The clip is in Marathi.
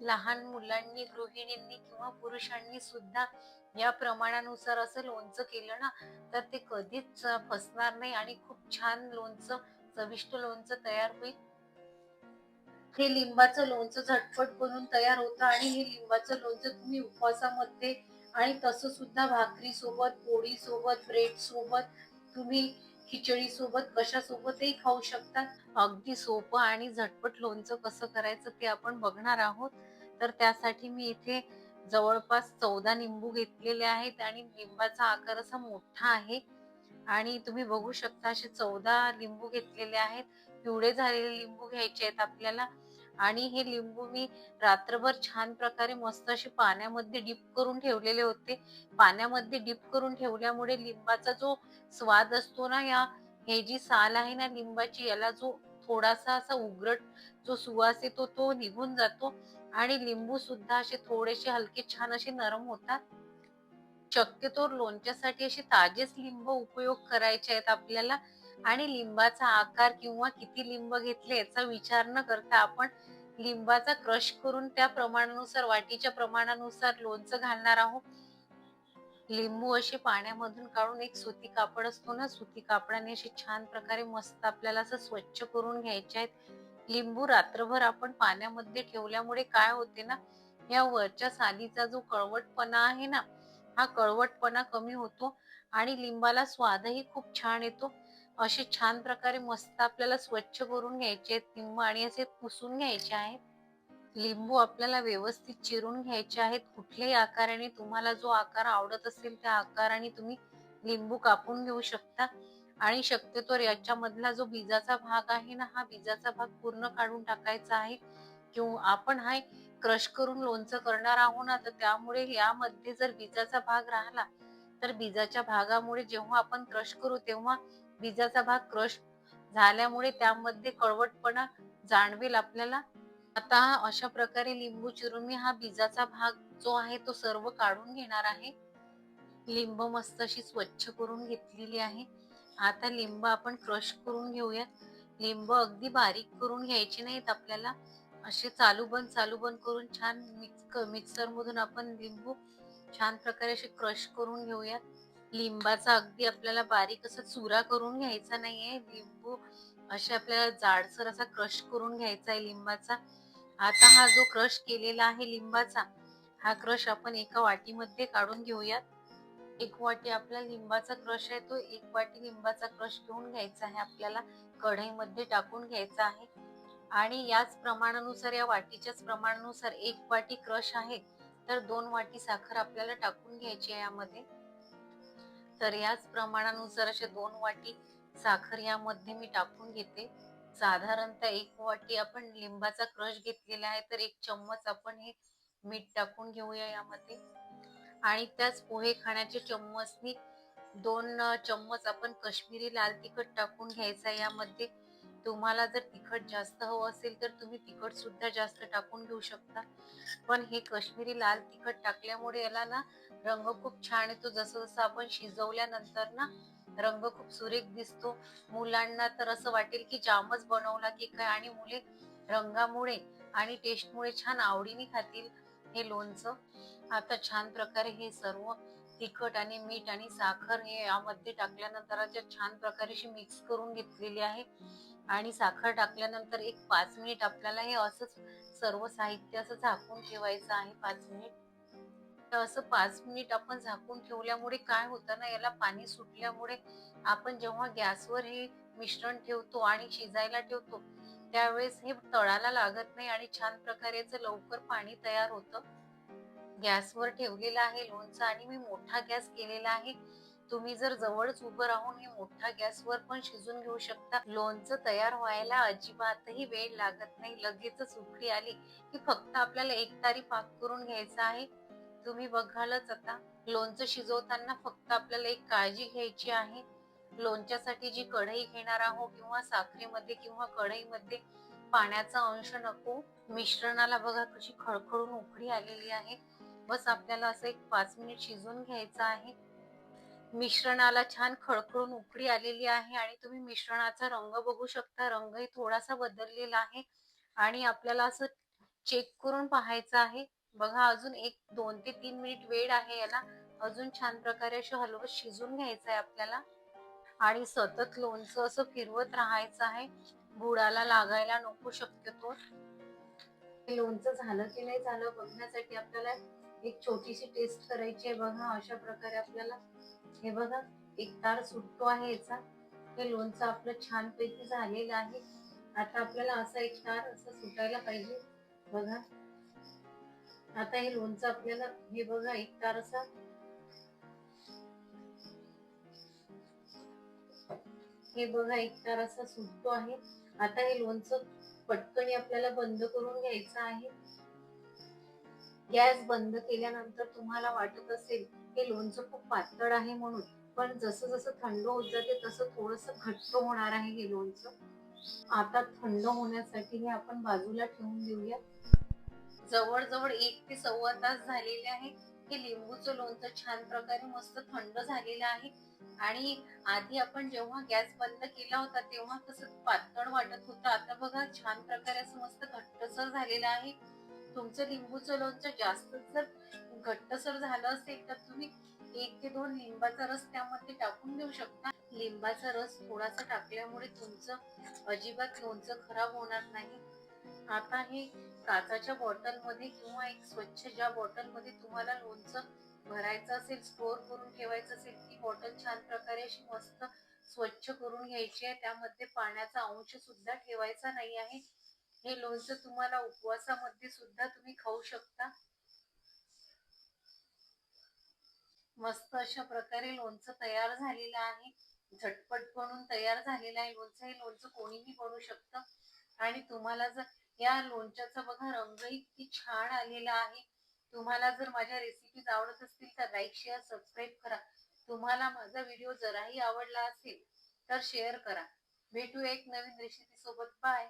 लहान मुलांनी गृहिणींनी किंवा पुरुषांनी सुद्धा या प्रमाणानुसार असं लोणचं केलं ना तर ते कधीच फसणार नाही आणि खूप छान लोणचं चविष्ट लोणचं तयार होईल. हे लिंबाचं लोणचं झटपट बनून तयार होतं आणि हे लिंबाचं लोणचं तुम्ही उपवासामध्ये आणि तसं सुद्धा भाकरी सोबत पोळी सोबत ब्रेड सोबत तुम्ही खिचडी सोबत कशा सोबतही खाऊ शकता. अगदी सोपं आणि झटपट लोणचं कसं करायचं ते आपण बघणार आहोत. तर त्यासाठी मी इथे जवळपास चौदा निंबू घेतलेले आहेत आणि लिंबाचा आकार असा मोठा आहे. आणि तुम्ही बघू शकता असे चौदा लिंबू घेतलेले आहेत. पिवळे झालेले लिंबू घ्यायचे आहेत आपल्याला. आणि हे लिंबू मी रात्रभर छान प्रकारे मस्त असे पाण्यामध्ये डीप करून ठेवलेले होते. पाण्यामध्ये डीप करून ठेवल्यामुळे लिंबाचा जो स्वाद असतो ना या हे जी साल आहे ना लिंबाची याला जो थोडासा असा उग्रट जो सुवास येतो तो निघून जातो. आणि लिंबू सुद्धा असे थोडेसे हलके छान असे नरम होतात. शक्यतो लोणच्यासाठी असे ताजेच लिंब उपयोग करायचे आहेत आपल्याला. आणि लिंबाचा आकार किंवा किती लिंब घेतले याचा विचार न करता आपण लिंबाचा क्रश करून त्या प्रमाणानुसार वाटीच्या प्रमाणानुसार लोणचं घालणार आहोत. लिंबू असे पाण्यामधून काढून एक सुती कापड असतो ना सुती कापडाने असे छान प्रकारे मस्त आपल्याला असं स्वच्छ करून घ्यायचे आहेत. लिंबू रात्रभर आपण पाण्यामध्ये ठेवल्यामुळे काय होते ना या वरच्या सालीचा जो कळवटपणा आहे ना हा कळवटपणा कमी होतो आणि लिंबाला स्वादही खूप छान येतो. असे छान प्रकारे मस्त आपल्याला स्वच्छ करून घ्यायचे आहेत लिंबू आणि असे पुसून घ्यायचे आहेत. लिंबू आपल्याला व्यवस्थित चिरून घ्यायचे आहेत. कुठल्याही आकाराने तुम्हाला जो आकार आवडत असेल त्या आकाराने तुम्ही लिंबू कापून घेऊ शकता. आणि शक्यतो याच्यामधला जो बीजाचा भाग आहे ना हा बीजाचा भाग पूर्ण काढून टाकायचा आहे. किंवा आपण हा क्रश करून लोणचं करणार आहोत ना तर त्यामुळे यामध्ये जर बीजाचा भाग राहिला तर बीजाच्या भागामुळे जेव्हा आपण क्रश करू तेव्हा बीजाचा भाग क्रश झाल्यामुळे त्यामध्ये कळवटपणा जाणवेल आपल्याला. आता अशा प्रकारे लिंबू चिरून मी हा बीजाचा भाग जो आहे तो सर्व काढून घेणार आहे. लिंब मस्त अशी स्वच्छ करून घेतलेली आहे. आता लिंब आपण क्रश करून घेऊयात लिंब अगदी बारीक करून घ्यायचे नाहीत आपल्याला. असे चालू बंद चालू बंद करून छान मिक्स मिक्सर मधून आपण लिंबू छान प्रकारे असे क्रश करून घेऊयात लिंबाचा अगदी आपल्याला बारीक असा चुरा करून घ्यायचा नाहीये. लिंबू असे आपल्याला जाडसर असा क्रश करून घ्यायचा आहे लिंबाचा. आता हा जो क्रश केलेला आहे लिंबाचा हा क्रश आपण एका वाटीमध्ये काढून घेऊयात. एक वाटी आपला लिंबाचा क्रश आहे तो एक वाटी लिंबाचा क्रश घेऊन घ्यायचा आहे. आपल्याला कढईमध्ये टाकून घ्यायचा आहे. आणि याच प्रमाणानुसार या वाटीच्याच प्रमाणानुसार एक वाटी क्रश आहे तर दोन वाटी साखर आपल्याला टाकून घ्यायची आहे यामध्ये. तर याच प्रमाणानुसार असे दोन वाटी साखर यामध्ये मी टाकून घेते. साधारणतः एक वाटी आपण लिंबाचा क्रश घेतलेला आहे तर एक चम्मच आपण हे मीठ टाकून घेऊया यामध्ये. आणि त्याच पोहे खाण्याच्या चम्मचनी दोन चम्मच आपण कश्मीरी लाल तिखट टाकून घ्यायचा यामध्ये तुम्हाला जर तिखट जास्त हवं असेल तर तुम्ही तिखट सुद्धा जास्त टाकून घेऊ शकता. पण हे कश्मीरी लाल तिखट टाकल्यामुळे याला ना रंग खूप छान येतो. जसं जसं आपण शिजवल्यानंतर ना रंग खूप सुरेख दिसतो. मुलांना तर असं वाटेल की जामच बनवला की काय आणि मुले रंगामुळे आणि टेस्टमुळे छान आवडीने खातील. हे लोणचं. आता छान प्रकारे हे सर्व तिखट आणि मीठ आणि साखर हे यामध्ये टाकल्यानंतर छान प्रकारे मिक्स करून घेतलेली आहे. आणि साखर टाकल्यानंतर एक पाच मिनिट आपल्याला हे असंच सर्व साहित्य असं झाकून ठेवायचं आहे पाच मिनिट तर असं पाच मिनिट आपण झाकून ठेवल्यामुळे काय होतं ना याला पाणी सुटल्यामुळे आपण जेव्हा गॅसवर हे मिश्रण ठेवतो आणि शिजायला ठेवतो त्यावेळेस हे तळाला लागत नाही आणि छान प्रकारे लवकर पाणी तयार होतं. गॅसवर ठेवलेलं आहे लोणचं आणि मी मोठा गॅस केलेला आहे. तुम्ही जर जवळच उभं राहून हे मोठ्या गॅसवर पण शिजून घेऊ शकता. लोणचं तयार व्हायला अजिबातही वेळ लागत नाही. लगेचच उकळी आली की फक्त आपल्याला एक तारी पाक करून घ्यायचा आहे. तुम्ही बघालच आता. लोणचं शिजवताना फक्त आपल्याला एक काळजी घ्यायची आहे. लोणच्यासाठी जी कढई घेणार आहोत किंवा साखरेमध्ये किंवा कढईमध्ये पाण्याचा अंश नको मिश्रणाला बघा कशी खळखळून उकडी आलेली आहे. बस आपल्याला असं एक पाच मिनिट शिजवून घ्यायचं आहे. मिश्रणाला छान खळखळून उकडी आलेली आहे आणि तुम्ही मिश्रणाचा रंग बघू शकता. रंगही थोडासा बदललेला आहे आणि आपल्याला असं चेक करून पाहायचं आहे. बघा अजून एक दोन ते तीन मिनिट वेळ आहे याला. अजून छान प्रकारे अशी हलवत शिजून घ्यायचं आहे आपल्याला. आणि सतत लोणचं असं फिरवत राहायचं आहे. बुडाला लागायला नको शक्यतो. लोणचं झालं की नाही झालं बघण्यासाठी आपल्याला एक छोटीशी टेस्ट करायची आहे बघा. अशा प्रकारे आपल्याला हे बघा एक तार सुटतो आहे याचा. हे लोणचं आपलं छानपैकी झालेलं आहे. आता आपल्याला असा एक तार असं सुटायला पाहिजे बघा. आता हे लोणचं आपल्याला हे बघा एक तार असा हे बघा एक तार असा सुटतो आहे. आता हे लोणचं पटकन आपल्याला बंद करून घ्यायचं आहे. गॅस बंद केल्यानंतर तुम्हाला वाटत असेल हे लोणचं खूप पातळ आहे म्हणून. पण जसं जसं थंड होत जाते तसं थोडस घट्ट होणार आहे हे लोणचं. आता थंड होण्यासाठी हे आपण बाजूला ठेवून देऊया. जवळजवळ एक ते सव्वा तास झालेले आहे हे लिंबूचं लोणचं छान प्रकारे मस्त थंड झालेलं आहे. आणि आधी आपण जेव्हा गॅस बंद केला होता तेव्हा कसं पातळ वाटत होतं. आता बघा छान प्रकारे असं मस्त घट्टसर झालेलं आहे. तुमचं लिंबूचं लोणचं जास्त जर घट्टसर झालं असेल तर तुम्ही एक ते दोन लिंबाचा रस त्यामध्ये टाकून देऊ शकता. लिंबाचा रस थोडासा टाकल्यामुळे तुमचं अजिबात लोणचं खराब होणार नाही. आता हे काचाच्या बॉटलमध्ये किंवा एक स्वच्छ ज्या बॉटलमध्ये तुम्हाला लोणचं भरायचं असेल स्टोअर करून ठेवायचं असेल ती बॉटल छान प्रकारे अशी मस्त स्वच्छ करून घ्यायची आहे. त्यामध्ये पाण्याचा अंश सुद्धा ठेवायचा नाही आहे. हे लोणचं तुम्हाला उपवासामध्ये सुद्धा तुम्ही खाऊ शकता. मस्त अशा प्रकारे लोणचं तयार झालेलं आहे. झटपट बनून तयार झालेलं आहे लोणचं. हे लोणचं कोणीही बनवू शकतं. आणि तुम्हाला जर या लोणच्याचा बघा रंगही किती छान आलेला आहे. तुम्हाला जर माझ्या रेसिपीज आवडत असतील तर लाईक शेअर सबस्क्राईब करा. तुम्हाला माझा व्हिडिओ जराही आवडला असेल तर शेअर करा. भेटू एक नवीन रेसिपी सोबत. बाय